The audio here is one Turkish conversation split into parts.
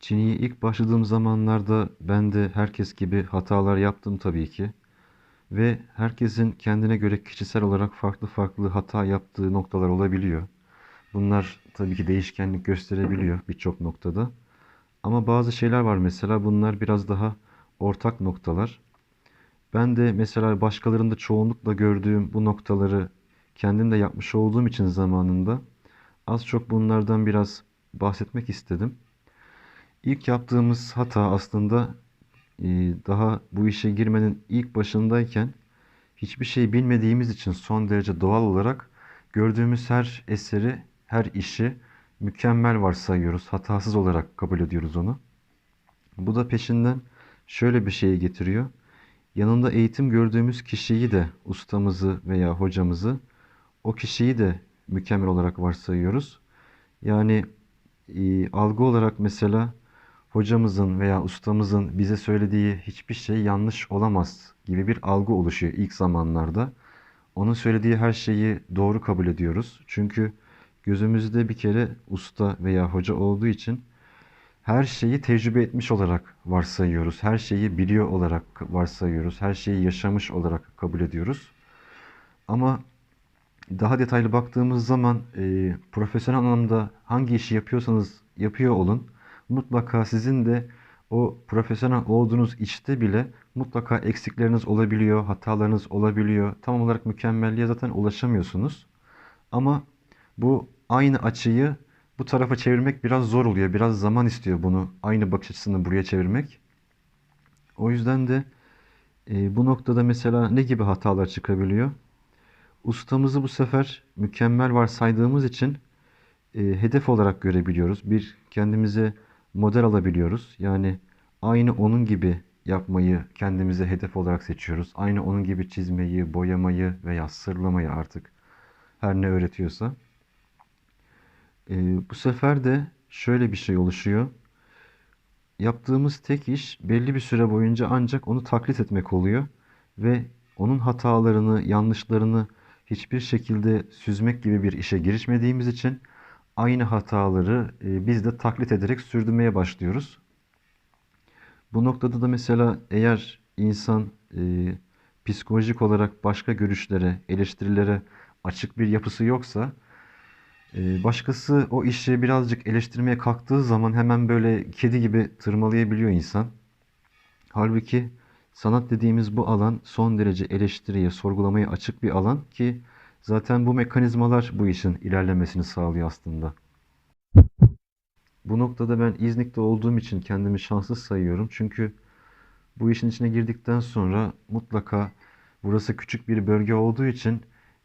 Çin'e ilk başladığım zamanlarda ben de herkes gibi hatalar yaptım tabii ki. Ve herkesin kendine göre kişisel olarak farklı farklı hata yaptığı noktalar olabiliyor. Bunlar tabii ki değişkenlik gösterebiliyor birçok noktada. Ama bazı şeyler var mesela bunlar biraz daha ortak noktalar. Ben de mesela başkalarında çoğunlukla gördüğüm bu noktaları kendim de yapmış olduğum için zamanında az çok bunlardan biraz bahsetmek istedim. İlk yaptığımız hata aslında e, daha bu işe girmenin ilk başındayken hiçbir şey bilmediğimiz için son derece doğal olarak gördüğümüz her eseri, her işi mükemmel varsayıyoruz. Hatasız olarak kabul ediyoruz onu. Bu da peşinden şöyle bir şeye getiriyor. Yanında eğitim gördüğümüz kişiyi de, ustamızı veya hocamızı, o kişiyi de mükemmel olarak varsayıyoruz. Yani e, algı olarak mesela hocamızın veya ustamızın bize söylediği hiçbir şey yanlış olamaz gibi bir algı oluşuyor ilk zamanlarda. Onun söylediği her şeyi doğru kabul ediyoruz. Çünkü gözümüzde bir kere usta veya hoca olduğu için her şeyi tecrübe etmiş olarak varsayıyoruz. Her şeyi biliyor olarak varsayıyoruz. Her şeyi yaşamış olarak kabul ediyoruz. Ama daha detaylı baktığımız zaman e, profesyonel anlamda hangi işi yapıyorsanız yapıyor olun. Mutlaka sizin de o profesyonel olduğunuz işte bile mutlaka eksikleriniz olabiliyor, hatalarınız olabiliyor. Tam olarak mükemmelliğe zaten ulaşamıyorsunuz. Ama bu aynı açıyı bu tarafa çevirmek biraz zor oluyor. Biraz zaman istiyor bunu aynı bakış açısını buraya çevirmek. O yüzden de e, bu noktada mesela ne gibi hatalar çıkabiliyor? Ustamızı bu sefer mükemmel varsaydığımız için e, hedef olarak görebiliyoruz. Bir kendimize model alabiliyoruz. Yani aynı onun gibi yapmayı kendimize hedef olarak seçiyoruz. Aynı onun gibi çizmeyi, boyamayı veya sırlamayı artık her ne öğretiyorsa. E, bu sefer de şöyle bir şey oluşuyor. Yaptığımız tek iş belli bir süre boyunca ancak onu taklit etmek oluyor ve onun hatalarını, yanlışlarını hiçbir şekilde süzmek gibi bir işe girişmediğimiz için aynı hataları e, biz de taklit ederek sürdürmeye başlıyoruz. Bu noktada da mesela eğer insan e, psikolojik olarak başka görüşlere, eleştirilere açık bir yapısı yoksa e, başkası o işi birazcık eleştirmeye kalktığı zaman hemen böyle kedi gibi tırmalayabiliyor insan. Halbuki sanat dediğimiz bu alan son derece eleştiriye, sorgulamaya açık bir alan ki zaten bu mekanizmalar bu işin ilerlemesini sağlıyor aslında. Bu noktada ben İznik'te olduğum için kendimi şanslı sayıyorum. Çünkü bu işin içine girdikten sonra mutlaka burası küçük bir bölge olduğu için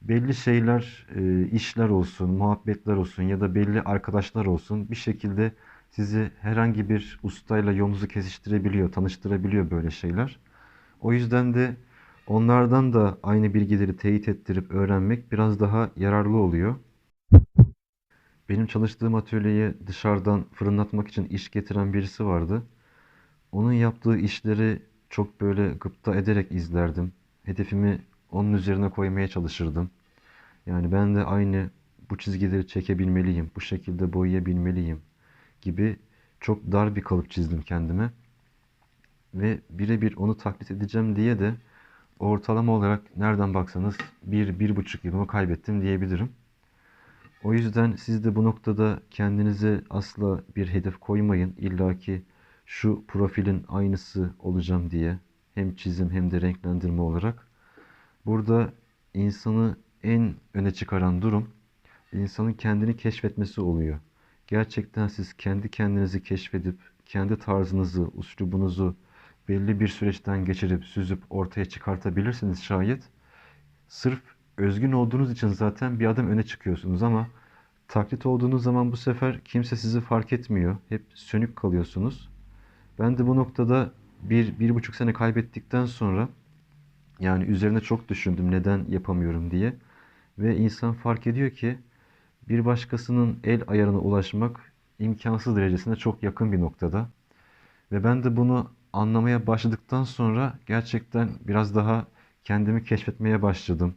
belli şeyler, e, işler olsun, muhabbetler olsun ya da belli arkadaşlar olsun bir şekilde sizi herhangi bir ustayla yolunuzu kesiştirebiliyor, tanıştırabiliyor böyle şeyler. O yüzden de onlardan da aynı bilgileri teyit ettirip öğrenmek biraz daha yararlı oluyor. Benim çalıştığım atölyeye dışarıdan fırınlatmak için iş getiren birisi vardı. Onun yaptığı işleri çok böyle gıpta ederek izlerdim. Hedefimi onun üzerine koymaya çalışırdım. Yani ben de aynı bu çizgileri çekebilmeliyim, bu şekilde boyayabilmeliyim gibi çok dar bir kalıp çizdim kendime. Ve birebir onu taklit edeceğim diye de ortalama olarak nereden baksanız bir, bir buçuk yılımı kaybettim diyebilirim. O yüzden siz de bu noktada kendinize asla bir hedef koymayın. İlla ki şu profilin aynısı olacağım diye hem çizim hem de renklendirme olarak. Burada insanı en öne çıkaran durum insanın kendini keşfetmesi oluyor. Gerçekten siz kendi kendinizi keşfedip kendi tarzınızı, uslubunuzu belli bir süreçten geçirip süzüp ortaya çıkartabilirsiniz şayet. Sırf özgün olduğunuz için zaten bir adım öne çıkıyorsunuz ama taklit olduğunuz zaman bu sefer kimse sizi fark etmiyor. Hep sönük kalıyorsunuz. Ben de bu noktada bir, bir buçuk sene kaybettikten sonra yani üzerine çok düşündüm neden yapamıyorum diye. Ve insan fark ediyor ki bir başkasının el ayarına ulaşmak imkansız derecesinde çok yakın bir noktada. Ve ben de bunu anlamaya başladıktan sonra gerçekten biraz daha kendimi keşfetmeye başladım.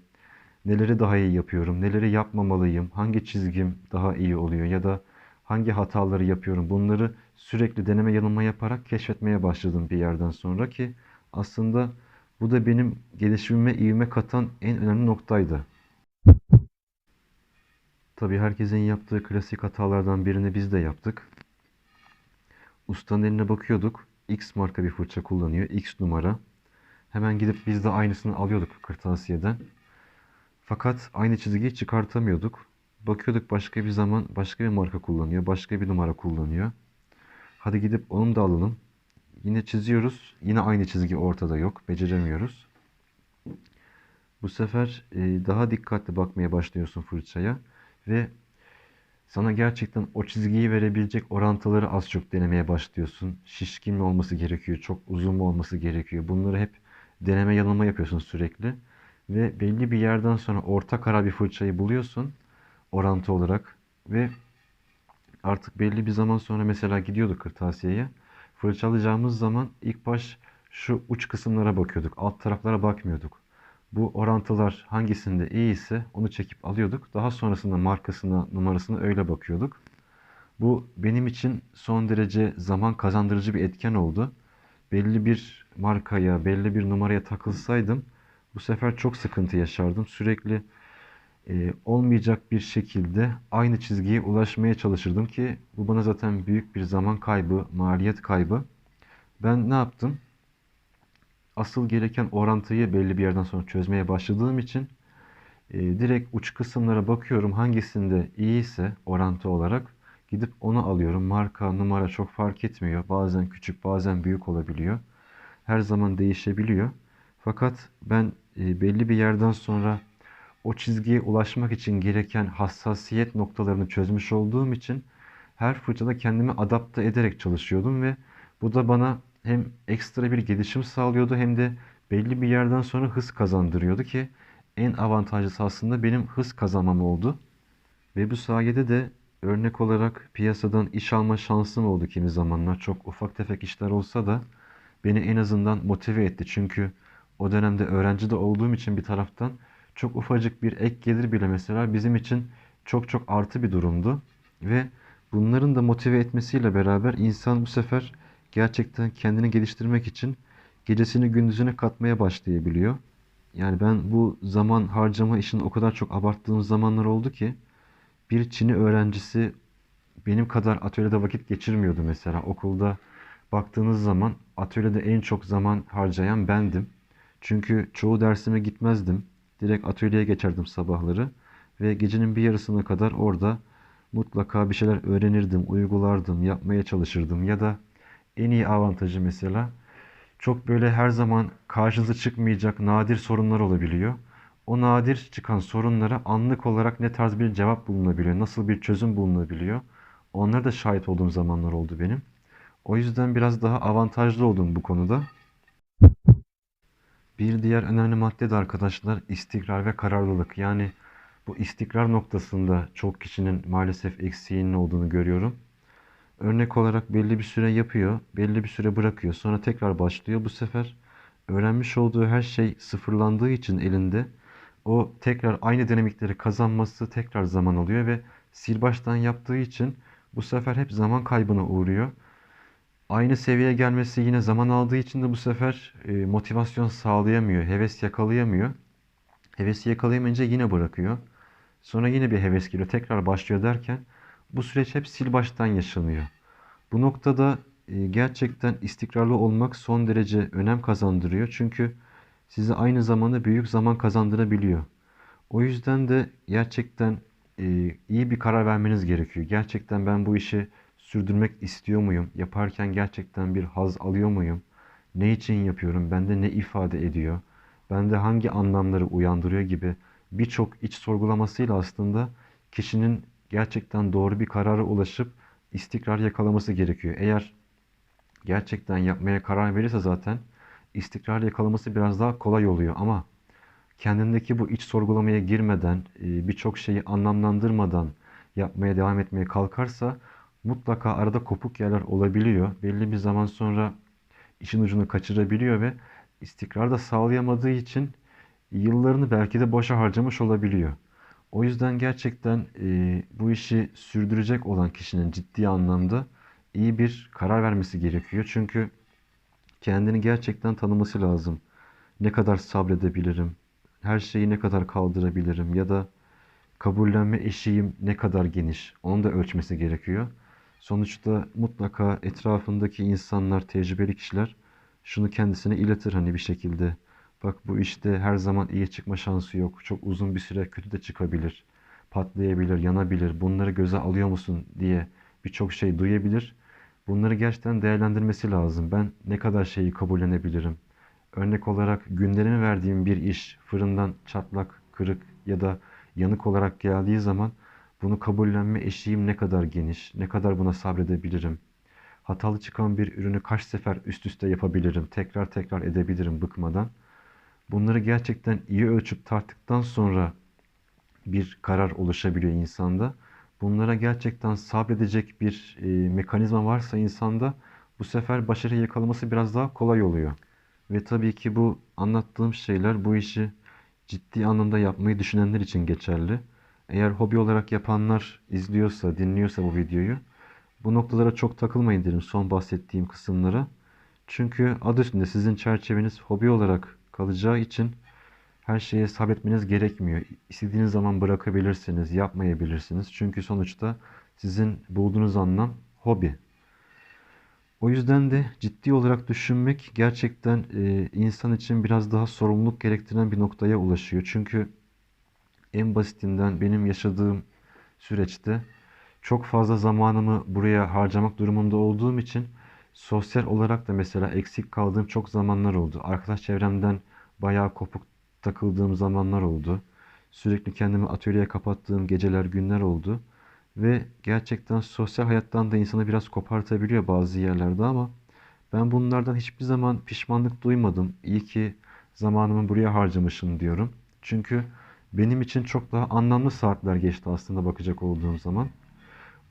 Neleri daha iyi yapıyorum, neleri yapmamalıyım, hangi çizgim daha iyi oluyor ya da hangi hataları yapıyorum. Bunları sürekli deneme yanılma yaparak keşfetmeye başladım bir yerden sonra ki aslında bu da benim gelişimime ivme katan en önemli noktaydı. Tabii herkesin yaptığı klasik hatalardan birini biz de yaptık. Ustanın eline bakıyorduk. X marka bir fırça kullanıyor. X numara. Hemen gidip biz de aynısını alıyorduk kırtasiyeden. Fakat aynı çizgiyi çıkartamıyorduk. Bakıyorduk başka bir zaman başka bir marka kullanıyor. Başka bir numara kullanıyor. Hadi gidip onu da alalım. Yine çiziyoruz. Yine aynı çizgi ortada yok. Beceremiyoruz. Bu sefer e, daha dikkatli bakmaya başlıyorsun fırçaya ve sana gerçekten o çizgiyi verebilecek orantıları az çok denemeye başlıyorsun. Şişkin mi olması gerekiyor, çok uzun mu olması gerekiyor. Bunları hep deneme yanılma yapıyorsun sürekli. Ve belli bir yerden sonra orta karar bir fırçayı buluyorsun orantı olarak ve artık belli bir zaman sonra mesela gidiyorduk kırtasiyeye. Fırçalayacağımız zaman ilk baş şu uç kısımlara bakıyorduk. Alt taraflara bakmıyorduk. Bu orantılar hangisinde iyi ise onu çekip alıyorduk. Daha sonrasında markasına, numarasına öyle bakıyorduk. Bu benim için son derece zaman kazandırıcı bir etken oldu. Belli bir markaya, belli bir numaraya takılsaydım bu sefer çok sıkıntı yaşardım. Sürekli e, olmayacak bir şekilde aynı çizgiye ulaşmaya çalışırdım ki bu bana zaten büyük bir zaman kaybı, maliyet kaybı. Ben ne yaptım? Asıl gereken orantıyı belli bir yerden sonra çözmeye başladığım için e, direkt uç kısımlara bakıyorum hangisinde iyiyse orantı olarak gidip onu alıyorum. Marka, numara çok fark etmiyor. Bazen küçük, bazen büyük olabiliyor. Her zaman değişebiliyor. Fakat ben e, belli bir yerden sonra o çizgiye ulaşmak için gereken hassasiyet noktalarını çözmüş olduğum için her fırçada kendimi adapte ederek çalışıyordum ve bu da bana hem ekstra bir gelişim sağlıyordu hem de belli bir yerden sonra hız kazandırıyordu ki en avantajlısı aslında benim hız kazanmam oldu. Ve bu sayede de örnek olarak piyasadan iş alma şansım oldu kimi zamanlar. Çok ufak tefek işler olsa da beni en azından motive etti. Çünkü o dönemde öğrenci de olduğum için bir taraftan çok ufacık bir ek gelir bile mesela bizim için çok çok artı bir durumdu. Ve bunların da motive etmesiyle beraber insan bu sefer gerçekten kendini geliştirmek için gecesini gündüzüne katmaya başlayabiliyor. Yani ben bu zaman harcama işini o kadar çok abarttığım zamanlar oldu ki bir Çin'i öğrencisi benim kadar atölyede vakit geçirmiyordu mesela. Okulda baktığınız zaman atölyede en çok zaman harcayan bendim. Çünkü çoğu dersime gitmezdim. Direkt atölyeye geçerdim sabahları ve gecenin bir yarısına kadar orada mutlaka bir şeyler öğrenirdim, uygulardım, yapmaya çalışırdım ya da en iyi avantajı mesela çok böyle her zaman karşınıza çıkmayacak nadir sorunlar olabiliyor. O nadir çıkan sorunlara anlık olarak ne tarz bir cevap bulunabiliyor, nasıl bir çözüm bulunabiliyor. Onlara da şahit olduğum zamanlar oldu benim. O yüzden biraz daha avantajlı oldum bu konuda. Bir diğer önemli madde de arkadaşlar istikrar ve kararlılık. Yani bu istikrar noktasında çok kişinin maalesef eksiğinin olduğunu görüyorum. Örnek olarak belli bir süre yapıyor, belli bir süre bırakıyor, sonra tekrar başlıyor. Bu sefer öğrenmiş olduğu her şey sıfırlandığı için elinde o tekrar aynı dinamikleri kazanması tekrar zaman alıyor ve sil baştan yaptığı için bu sefer hep zaman kaybına uğruyor. Aynı seviyeye gelmesi yine zaman aldığı için de bu sefer e, motivasyon sağlayamıyor, heves yakalayamıyor. Hevesi yakalayamayınca yine bırakıyor. Sonra yine bir heves geliyor, tekrar başlıyor derken bu süreç hep sil baştan yaşanıyor. Bu noktada e, gerçekten istikrarlı olmak son derece önem kazandırıyor. Çünkü size aynı zamanda büyük zaman kazandırabiliyor. O yüzden de gerçekten e, iyi bir karar vermeniz gerekiyor. Gerçekten ben bu işi sürdürmek istiyor muyum? Yaparken gerçekten bir haz alıyor muyum? Ne için yapıyorum? Bende ne ifade ediyor? Bende hangi anlamları uyandırıyor gibi birçok iç sorgulamasıyla aslında kişinin gerçekten doğru bir karara ulaşıp istikrar yakalaması gerekiyor. Eğer gerçekten yapmaya karar verirse zaten istikrar yakalaması biraz daha kolay oluyor ama kendindeki bu iç sorgulamaya girmeden, e, birçok şeyi anlamlandırmadan yapmaya devam etmeye kalkarsa mutlaka arada kopuk yerler olabiliyor. Belli bir zaman sonra işin ucunu kaçırabiliyor ve istikrar da sağlayamadığı için yıllarını belki de boşa harcamış olabiliyor. O yüzden gerçekten e, bu işi sürdürecek olan kişinin ciddi anlamda iyi bir karar vermesi gerekiyor. Çünkü kendini gerçekten tanıması lazım. Ne kadar sabredebilirim? Her şeyi ne kadar kaldırabilirim? Ya da kabullenme eşiğim ne kadar geniş? Onu da ölçmesi gerekiyor. Sonuçta mutlaka etrafındaki insanlar, tecrübeli kişiler şunu kendisine iletir hani bir şekilde. Bak bu işte her zaman iyi çıkma şansı yok. Çok uzun bir süre kötü de çıkabilir. Patlayabilir, yanabilir. Bunları göze alıyor musun diye birçok şey duyabilir. Bunları gerçekten değerlendirmesi lazım. Ben ne kadar şeyi kabullenebilirim? Örnek olarak günlerimi verdiğim bir iş fırından çatlak, kırık ya da yanık olarak geldiği zaman bunu kabullenme eşiğim ne kadar geniş, ne kadar buna sabredebilirim? Hatalı çıkan bir ürünü kaç sefer üst üste yapabilirim, tekrar tekrar edebilirim bıkmadan. Bunları gerçekten iyi ölçüp tarttıktan sonra bir karar oluşabiliyor insanda. Bunlara gerçekten sabredecek bir e, mekanizma varsa insanda bu sefer başarı yakalaması biraz daha kolay oluyor. Ve tabii ki bu anlattığım şeyler bu işi ciddi anlamda yapmayı düşünenler için geçerli. Eğer hobi olarak yapanlar izliyorsa, dinliyorsa bu videoyu bu noktalara çok takılmayın derim son bahsettiğim kısımlara. Çünkü adı üstünde sizin çerçeveniz hobi olarak kalacağı için her şeye sabretmeniz gerekmiyor. İstediğiniz zaman bırakabilirsiniz, yapmayabilirsiniz. Çünkü sonuçta sizin bulduğunuz anlam hobi. O yüzden de ciddi olarak düşünmek gerçekten e, insan için biraz daha sorumluluk gerektiren bir noktaya ulaşıyor. Çünkü en basitinden benim yaşadığım süreçte çok fazla zamanımı buraya harcamak durumunda olduğum için sosyal olarak da mesela eksik kaldığım çok zamanlar oldu. Arkadaş çevremden bayağı kopuk takıldığım zamanlar oldu. Sürekli kendimi atölyeye kapattığım geceler, günler oldu. Ve gerçekten sosyal hayattan da insanı biraz kopartabiliyor bazı yerlerde ama ben bunlardan hiçbir zaman pişmanlık duymadım. İyi ki zamanımı buraya harcamışım diyorum. Çünkü benim için çok daha anlamlı saatler geçti aslında bakacak olduğum zaman.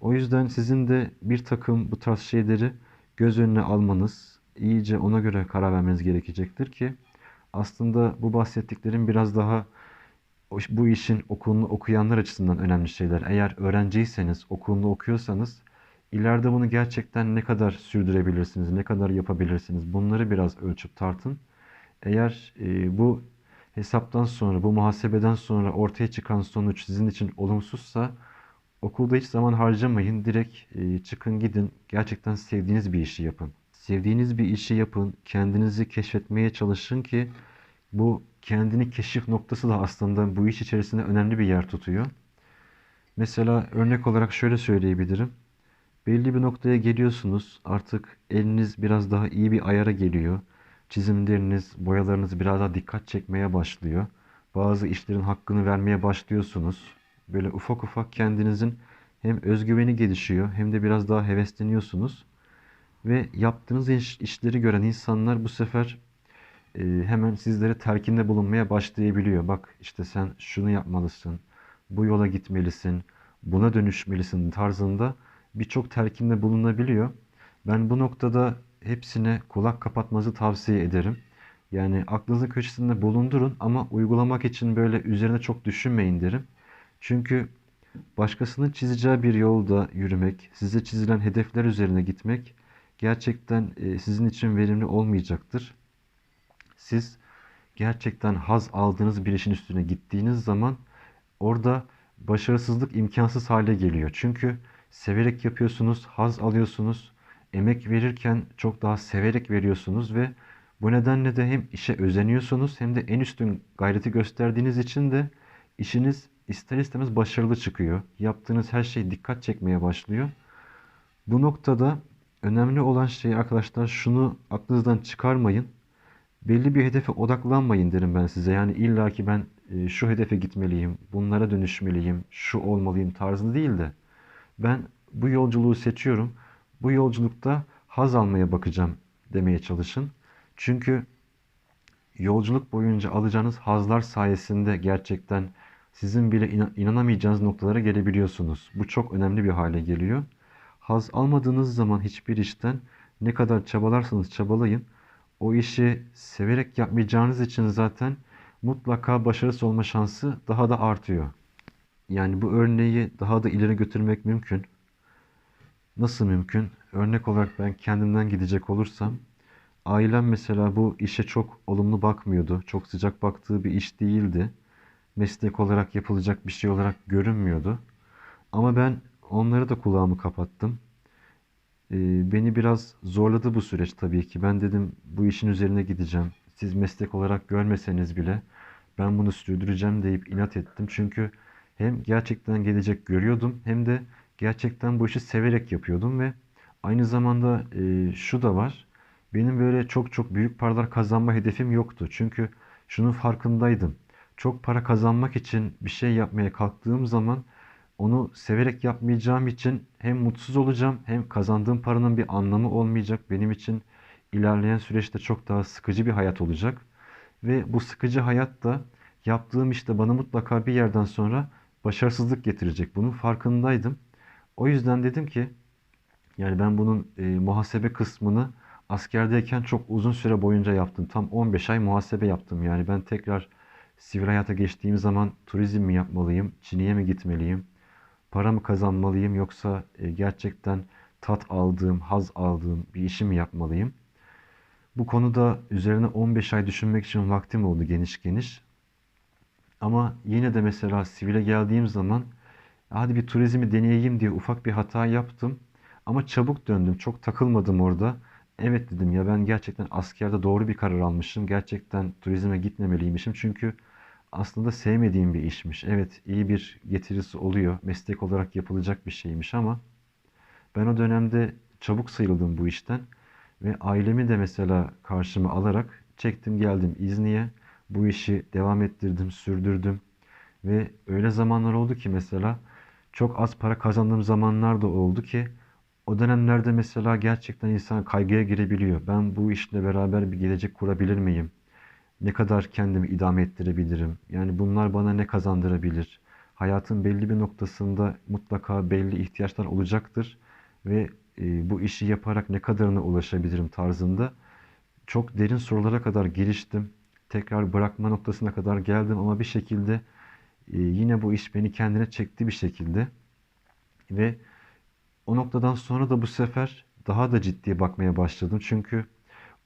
O yüzden sizin de bir takım bu tarz şeyleri göz önüne almanız, iyice ona göre karar vermeniz gerekecektir ki aslında bu bahsettiklerim biraz daha bu işin okulunu okuyanlar açısından önemli şeyler. Eğer öğrenciyseniz, okulunu okuyorsanız ileride bunu gerçekten ne kadar sürdürebilirsiniz, ne kadar yapabilirsiniz bunları biraz ölçüp tartın. Eğer e, bu hesaptan sonra, bu muhasebeden sonra ortaya çıkan sonuç sizin için olumsuzsa okulda hiç zaman harcamayın. Direkt e, çıkın gidin. Gerçekten sevdiğiniz bir işi yapın. Sevdiğiniz bir işi yapın. Kendinizi keşfetmeye çalışın ki bu kendini keşif noktası da aslında bu iş içerisinde önemli bir yer tutuyor. Mesela örnek olarak şöyle söyleyebilirim. Belli bir noktaya geliyorsunuz. Artık eliniz biraz daha iyi bir ayara geliyor. Çizimleriniz, boyalarınız biraz daha dikkat çekmeye başlıyor. Bazı işlerin hakkını vermeye başlıyorsunuz. Böyle ufak ufak kendinizin hem özgüveni gelişiyor hem de biraz daha hevesleniyorsunuz. Ve yaptığınız iş, işleri gören insanlar bu sefer e, hemen sizlere telkinde bulunmaya başlayabiliyor. Bak işte sen şunu yapmalısın, bu yola gitmelisin, buna dönüşmelisin tarzında birçok telkinde bulunabiliyor. Ben bu noktada hepsine kulak kapatmanızı tavsiye ederim. Yani aklınızın köşesinde bulundurun ama uygulamak için böyle üzerine çok düşünmeyin derim. Çünkü başkasının çizeceği bir yolda yürümek, size çizilen hedefler üzerine gitmek gerçekten e, sizin için verimli olmayacaktır. Siz gerçekten haz aldığınız bir işin üstüne gittiğiniz zaman orada başarısızlık imkansız hale geliyor. Çünkü severek yapıyorsunuz, haz alıyorsunuz, emek verirken çok daha severek veriyorsunuz ve bu nedenle de hem işe özeniyorsunuz hem de en üstün gayreti gösterdiğiniz için de işiniz ister istemez başarılı çıkıyor. Yaptığınız her şey dikkat çekmeye başlıyor. Bu noktada önemli olan şey arkadaşlar şunu aklınızdan çıkarmayın. Belli bir hedefe odaklanmayın derim ben size. Yani illa ki ben e, şu hedefe gitmeliyim, bunlara dönüşmeliyim, şu olmalıyım tarzı değil de ben bu yolculuğu seçiyorum. Bu yolculukta haz almaya bakacağım demeye çalışın. Çünkü yolculuk boyunca alacağınız hazlar sayesinde gerçekten sizin bile inanamayacağınız noktalara gelebiliyorsunuz. Bu çok önemli bir hale geliyor. Haz almadığınız zaman hiçbir işten ne kadar çabalarsanız çabalayın o işi severek yapmayacağınız için zaten mutlaka başarısız olma şansı daha da artıyor. Yani bu örneği daha da ileri götürmek mümkün. Nasıl mümkün? Örnek olarak ben kendimden gidecek olursam, ailem mesela bu işe çok olumlu bakmıyordu. Çok sıcak baktığı bir iş değildi. Meslek olarak yapılacak bir şey olarak görünmüyordu. Ama ben onlara da kulağımı kapattım. Ee, beni biraz zorladı bu süreç tabii ki. Ben dedim bu işin üzerine gideceğim. Siz meslek olarak görmeseniz bile ben bunu sürdüreceğim deyip inat ettim. Çünkü hem gerçekten gelecek görüyordum hem de gerçekten bu işi severek yapıyordum ve aynı zamanda e, şu da var. Benim böyle çok çok büyük paralar kazanma hedefim yoktu. Çünkü şunun farkındaydım. Çok para kazanmak için bir şey yapmaya kalktığım zaman onu severek yapmayacağım için hem mutsuz olacağım hem kazandığım paranın bir anlamı olmayacak. Benim için ilerleyen süreçte çok daha sıkıcı bir hayat olacak. Ve bu sıkıcı hayat da yaptığım işte bana mutlaka bir yerden sonra başarısızlık getirecek. Bunun farkındaydım. O yüzden dedim ki yani ben bunun e, muhasebe kısmını askerdeyken çok uzun süre boyunca yaptım. Tam 15 ay muhasebe yaptım. Yani ben tekrar sivil hayata geçtiğim zaman turizm mi yapmalıyım, Çin'e mi gitmeliyim, para mı kazanmalıyım yoksa e, gerçekten tat aldığım, haz aldığım bir işi mi yapmalıyım? Bu konuda üzerine 15 ay düşünmek için vaktim oldu geniş geniş. Ama yine de mesela sivile geldiğim zaman hadi bir turizmi deneyeyim diye ufak bir hata yaptım. Ama çabuk döndüm. Çok takılmadım orada. Evet dedim ya ben gerçekten askerde doğru bir karar almışım. Gerçekten turizme gitmemeliymişim. Çünkü aslında sevmediğim bir işmiş. Evet iyi bir getirisi oluyor. Meslek olarak yapılacak bir şeymiş ama ben o dönemde çabuk sıyrıldım bu işten. Ve ailemi de mesela karşıma alarak çektim geldim İzni'ye. Bu işi devam ettirdim, sürdürdüm. Ve öyle zamanlar oldu ki mesela çok az para kazandığım zamanlar da oldu ki o dönemlerde mesela gerçekten insan kaygıya girebiliyor. Ben bu işle beraber bir gelecek kurabilir miyim? Ne kadar kendimi idame ettirebilirim? Yani bunlar bana ne kazandırabilir? Hayatın belli bir noktasında mutlaka belli ihtiyaçlar olacaktır ve e, bu işi yaparak ne kadarına ulaşabilirim tarzında çok derin sorulara kadar giriştim. Tekrar bırakma noktasına kadar geldim ama bir şekilde e, yine bu iş beni kendine çekti bir şekilde ve o noktadan sonra da bu sefer daha da ciddiye bakmaya başladım. Çünkü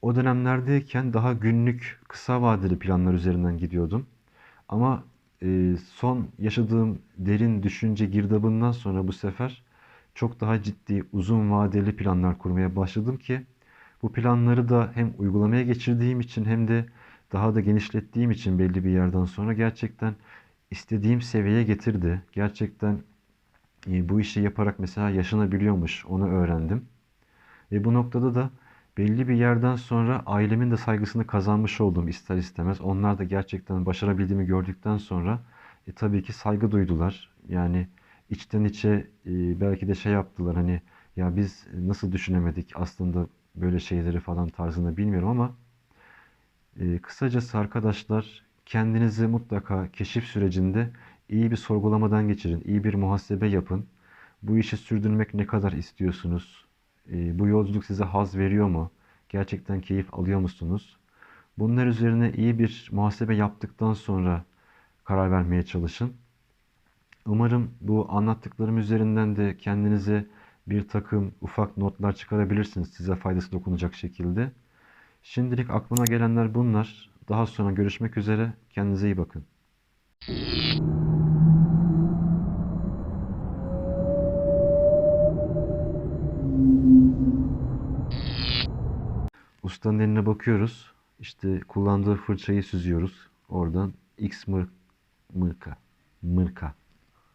o dönemlerdeyken daha günlük, kısa vadeli planlar üzerinden gidiyordum. Ama e, son yaşadığım derin düşünce girdabından sonra bu sefer çok daha ciddi, uzun vadeli planlar kurmaya başladım ki bu planları da hem uygulamaya geçirdiğim için hem de daha da genişlettiğim için belli bir yerden sonra gerçekten istediğim seviyeye getirdi. Gerçekten e, bu işi yaparak mesela yaşanabiliyormuş, onu öğrendim. Ve bu noktada da belli bir yerden sonra ailemin de saygısını kazanmış oldum ister istemez. Onlar da gerçekten başarabildiğimi gördükten sonra e, tabii ki saygı duydular. Yani içten içe e, belki de şey yaptılar hani ya biz nasıl düşünemedik aslında böyle şeyleri falan tarzında bilmiyorum ama e, kısacası arkadaşlar kendinizi mutlaka keşif sürecinde iyi bir sorgulamadan geçirin, iyi bir muhasebe yapın. Bu işi sürdürmek ne kadar istiyorsunuz? E, bu yolculuk size haz veriyor mu? Gerçekten keyif alıyor musunuz? Bunlar üzerine iyi bir muhasebe yaptıktan sonra karar vermeye çalışın. Umarım bu anlattıklarım üzerinden de kendinize bir takım ufak notlar çıkarabilirsiniz size faydası dokunacak şekilde. Şimdilik aklıma gelenler bunlar. Daha sonra görüşmek üzere. Kendinize iyi bakın. Ustanın eline bakıyoruz. İşte kullandığı fırçayı süzüyoruz. Oradan X mır, mırka, mırka